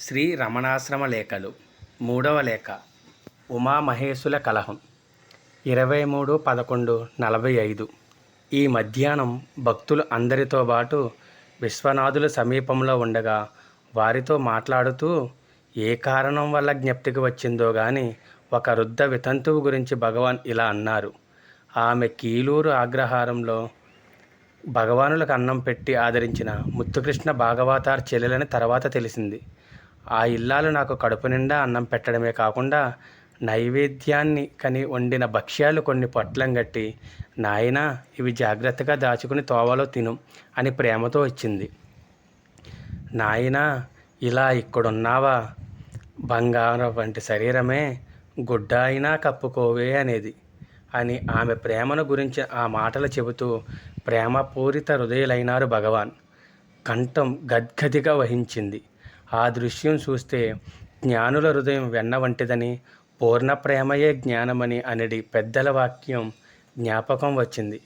శ్రీ రమణాశ్రమ లేఖలు మూడవ లేఖ ఉమామహేశుల కలహం ఇరవై మూడు పదకొండు నలభై ఐదు. ఈ మధ్యాహ్నం భక్తులు అందరితో పాటు విశ్వనాథుల సమీపంలో ఉండగా వారితో మాట్లాడుతూ ఏ కారణం వల్ల జ్ఞప్తికి వచ్చిందో గాని ఒక వృద్ధ వితంతువు గురించి భగవాన్ ఇలా అన్నారు. ఆమె కీలూరు ఆగ్రహారంలో భగవానులకు అన్నం పెట్టి ఆదరించిన ముత్తుకృష్ణ భాగవతార్ చెల్లెలని తర్వాత తెలిసింది. ఆ ఇల్లాలు నాకు కడుపు నిండా అన్నం పెట్టడమే కాకుండా నైవేద్యాన్ని కని వండిన భక్ష్యాలు కొన్ని పొట్లం కట్టి నాయనా ఇవి జాగ్రత్తగా దాచుకుని తోవలో తిను అని ప్రేమతో ఇచ్చింది. నాయనా ఇలా ఇక్కడున్నావా? బంగారం వంటి శరీరమే గుడ్డ అయినా కప్పుకోవే అనేది అని ఆమె ప్రేమను గురించి ఆ మాటలు చెబుతూ ప్రేమపూరిత హృదయులైనారు భగవాన్. కంఠం గద్గదిగా వహించింది. ఆ దృశ్యం చూస్తే జ్ఞానుల హృదయం వెన్న వంటిదని పూర్ణ ప్రేమయే జ్ఞానమని అనేది పెద్దల వాక్యం జ్ఞాపకం వచ్చింది.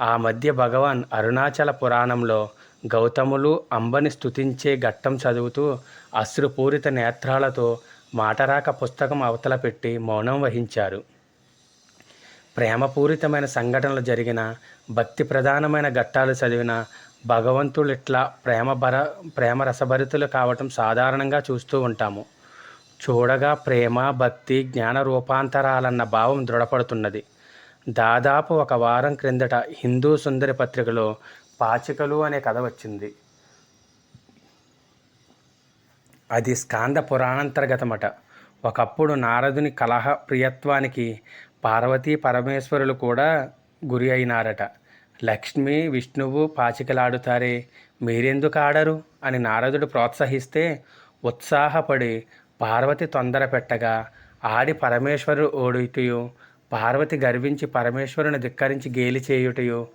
ఆ మధ్య భగవాన్ అరుణాచల పురాణంలో గౌతములు అంబని స్థుతించే ఘట్టం చదువుతూ అశ్రుపూరిత నేత్రాలతో మాటరాక పుస్తకం అవతల పెట్టి మౌనం వహించారు. ప్రేమపూరితమైన సంఘటనలు జరిగిన భక్తి ప్రధానమైన ఘట్టాలు చదివిన భగవంతుడు ఇట్లా ప్రేమ భర ప్రేమ రసభరితులు కావటం సాధారణంగా చూస్తూ ఉంటాము. చూడగా ప్రేమ భక్తి జ్ఞాన రూపాంతరాలన్న భావం దృఢపడుతున్నది. దాదాపు ఒక వారం క్రిందట హిందూ సుందరి పత్రికలో పాచికలు అనే కథ వచ్చింది. అది స్కాంద పురాణాంతర్గతమట. ఒకప్పుడు నారదుని కలహ ప్రియత్వానికి పార్వతీ పరమేశ్వరులు కూడా గురి అయినారట. లక్ష్మి విష్ణువు పాచికలాడుతారే మీరెందుకు ఆడరు అని నారదుడు ప్రోత్సహిస్తే ఉత్సాహపడి పార్వతి తొందర పెట్టగా ఆడి పరమేశ్వరుడు ఓడుటయు పార్వతి గర్వించి పరమేశ్వరుని ధిక్కరించి గేలి చేయుటయు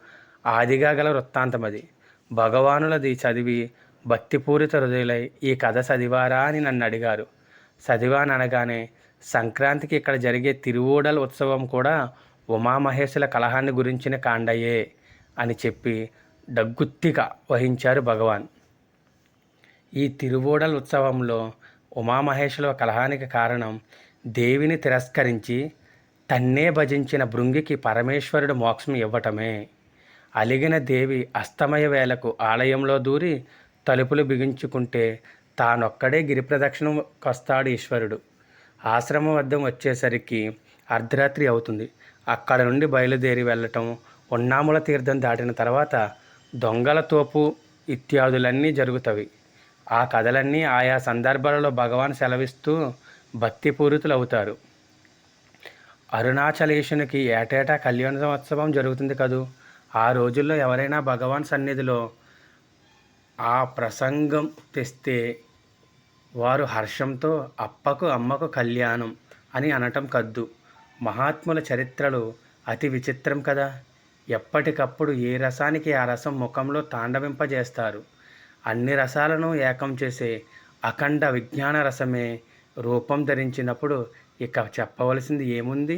ఆదిగా గల వృత్తాంతమది. భగవానులది చదివి భక్తిపూరిత హృదయులై ఈ కథ చదివారా అని నన్ను అడిగారు. చదివాననగానే సంక్రాంతికి ఇక్కడ జరిగే తిరువూడల్ ఉత్సవం కూడా ఉమామహేశుల కలహాన్ని గురించిన కాండయే. అని చెప్పి డగ్గుత్తిగా వహించారు భగవాన్. ఈ తిరువోడల్ ఉత్సవంలో ఉమామహేశుల కలహానికి కారణం దేవిని తిరస్కరించి తన్నే భజించిన భృంగికి పరమేశ్వరుడు మోక్షం ఇవ్వటమే. అలిగిన దేవి అస్తమయ వేళకు ఆలయంలో దూరి తలుపులు బిగించుకుంటే తానొక్కడే గిరిప్రదక్షిణం కొస్తాడు ఈశ్వరుడు. ఆశ్రమం వద్ద వచ్చేసరికి అర్ధరాత్రి అవుతుంది. అక్కడ నుండి బయలుదేరి వెళ్ళటం ఉన్నాముల తీర్థం దాటిన తర్వాత దొంగల తోపు ఇత్యాదులన్నీ జరుగుతవి. ఆ కథలన్నీ ఆయా సందర్భాలలో భగవాన్ సెలవిస్తూ భక్తిపూరితులు అవుతారు అరుణాచలేషునికి ఏటేటా కళ్యాణోత్సవం జరుగుతుంది కదూ? ఆ రోజుల్లో ఎవరైనా భగవాన్ సన్నిధిలో ఆ ప్రసంగం తెస్తే వారు హర్షంతో అప్పకు అమ్మకు కళ్యాణం అని అనటం కద్దు. మహాత్ముల చరిత్రలు అతి విచిత్రం కదా? ఎప్పటికప్పుడు ఏ రసానికి ఆ రసం ముఖంలో తాండవింపజేస్తారు? అన్ని రసాలను ఏకం చేసే అఖండ విజ్ఞాన రసమే రూపం ధరించినప్పుడు ఇక చెప్పవలసింది ఏముంది?